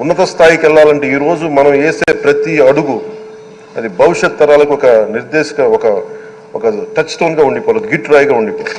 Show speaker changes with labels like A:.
A: ఉన్నత స్థాయికి వెళ్ళాలంటే ఈ రోజు మనం వేసే ప్రతి అడుగు అది భవిష్యత్ తరాలకు ఒక నిర్దేశక ఒక ఒక టచ్ స్టోన్గా ఉండిపోవాలి గిట్ రాయిగా ఉండిపోవాలి.